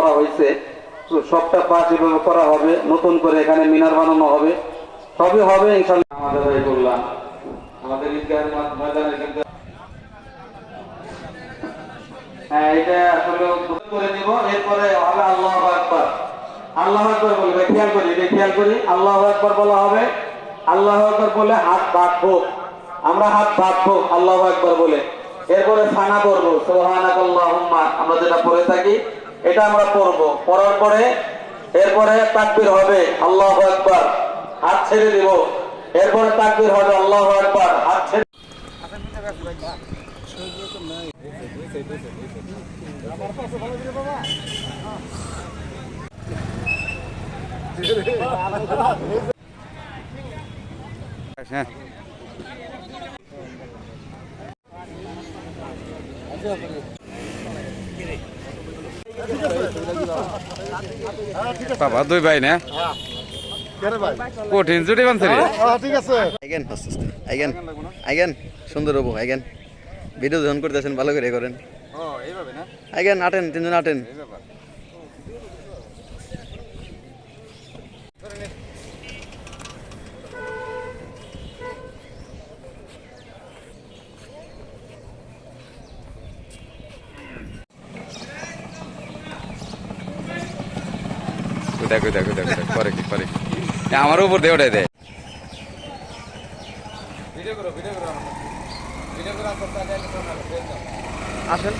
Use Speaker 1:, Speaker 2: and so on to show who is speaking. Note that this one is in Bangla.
Speaker 1: করা হয়েছে। সবটা পাঁচ এভাবে করা হবে। নতুন করে এখানে মিনার বানানো হবে। সবই হবে ইনশাল্লাহ আমাদের ভাই বললাম আমাদের ময়দানে কিন্তু হ্যাঁ এটা আসলে করে নিব। এরপরে হবে আল্লাহ আল্লাহ বলবে খেয়াল করি, এটা খেয়াল করি। আল্লাহ বলা হবে। আল্লাহ বলে হাত বাঁধবো। আমরা হাত বাঁধবো, আল্লাহ আকবার বলে। এরপরে সানা পড়ব। সোহানাকাল্লাহুম্মা আমরা যেটা পড়ে থাকি এটা আমরা পড়ব। পড়ার পরে এরপরে তাকবীর হবে, আল্লাহ আকবার, হাত ছেড়ে দিব। এরপরে তাকবীর হবে, আল্লাহ আকবার, হাত ছেড়ে
Speaker 2: হ্যাঁ। বাবা দুই ভাই না? কঠিন জুটি বানছে রে
Speaker 3: আইগেন আস্তে আস্তে আইগেন আইগেন সুন্দর হব আইগেন। ভিডিও যখন করতেছেন ভালো করে করেন। আইগেন আটেন তিনজন আটেন।
Speaker 2: দেখো দেখো দেখো দেখো পরে কি পরে কি। আমার উপর দিয়ে ওটাই দেয়
Speaker 3: আসেন।